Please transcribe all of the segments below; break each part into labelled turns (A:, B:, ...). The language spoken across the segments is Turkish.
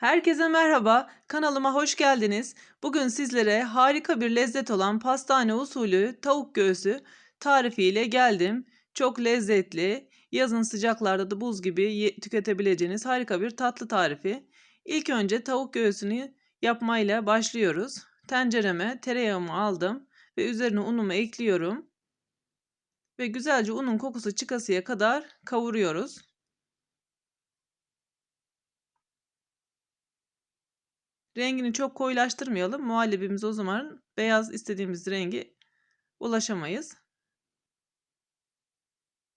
A: Herkese merhaba, kanalıma hoş geldiniz. Bugün sizlere harika bir lezzet olan pastane usulü tavuk göğsü tarifiyle geldim. Çok lezzetli, yazın sıcaklarda da buz gibi tüketebileceğiniz harika bir tatlı tarifi. İlk önce tavuk göğsünü yapmayla başlıyoruz. Tencereme tereyağımı aldım ve üzerine unumu ekliyorum. Ve güzelce unun kokusu çıkasıya kadar kavuruyoruz. Rengini çok koyulaştırmayalım. Muhallebimiz o zaman beyaz istediğimiz rengi ulaşamayız.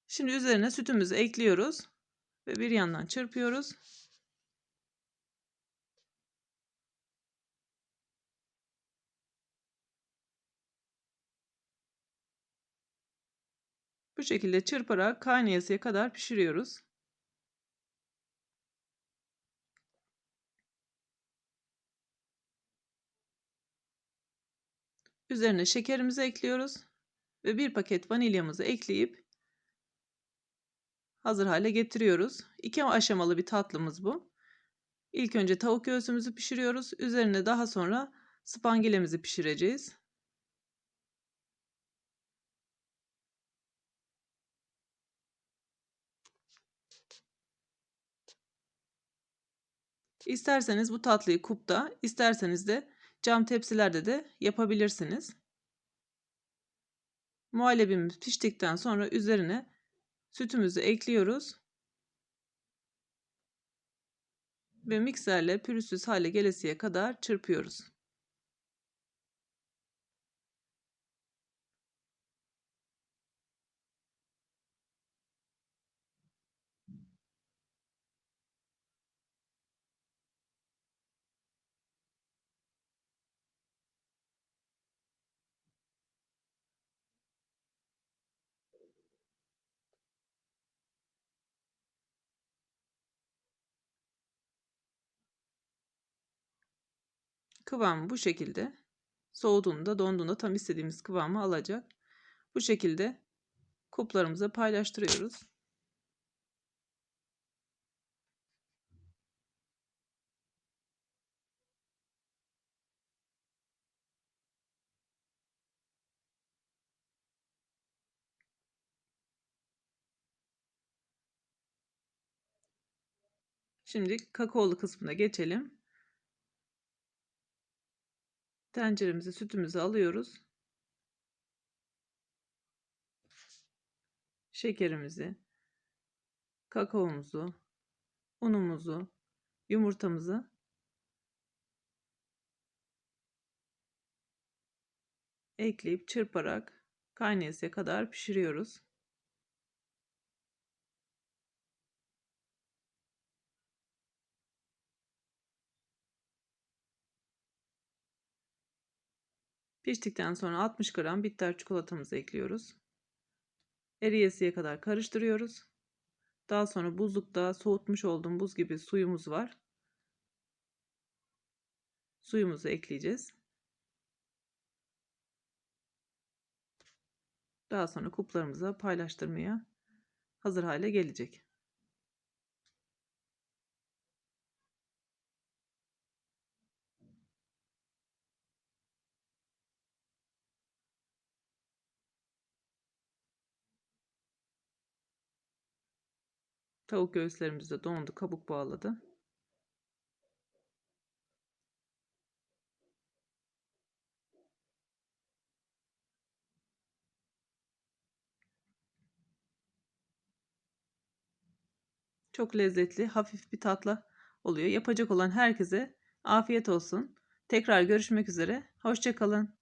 A: Şimdi üzerine sütümüzü ekliyoruz ve bir yandan çırpıyoruz. Bu şekilde çırparak kaynayasıya kadar pişiriyoruz. Üzerine şekerimizi ekliyoruz ve bir paket vanilyamızı ekleyip hazır hale getiriyoruz. İki aşamalı bir tatlımız bu. İlk önce tavuk göğsümüzü pişiriyoruz. Üzerine daha sonra spangilemizi pişireceğiz. İsterseniz bu tatlıyı kupta, isterseniz de cam tepsilerde de yapabilirsiniz. Muhallebimiz piştikten sonra üzerine sütümüzü ekliyoruz. Ve mikserle pürüzsüz hale gelesiye kadar çırpıyoruz. Kıvamı bu şekilde. Soğuduğunda, donduğunda tam istediğimiz kıvamı alacak. Bu şekilde kuplarımıza paylaştırıyoruz. Şimdi kakaolu kısmına geçelim. Tenceremize sütümüzü alıyoruz. Şekerimizi, kakaomuzu, unumuzu, yumurtamızı ekleyip çırparak kaynayasıya kadar pişiriyoruz. Piştikten sonra 60 gram bitter çikolatamızı ekliyoruz. Eriyesiye kadar karıştırıyoruz. Daha sonra buzlukta soğutmuş olduğum buz gibi suyumuz var. Suyumuzu ekleyeceğiz. Daha sonra kuplarımıza paylaştırmaya hazır hale gelecek. Tavuk göğüslerimiz de dondu, kabuk bağladı. Çok lezzetli, hafif bir tatlı oluyor. Yapacak olan herkese afiyet olsun. Tekrar görüşmek üzere. Hoşçakalın.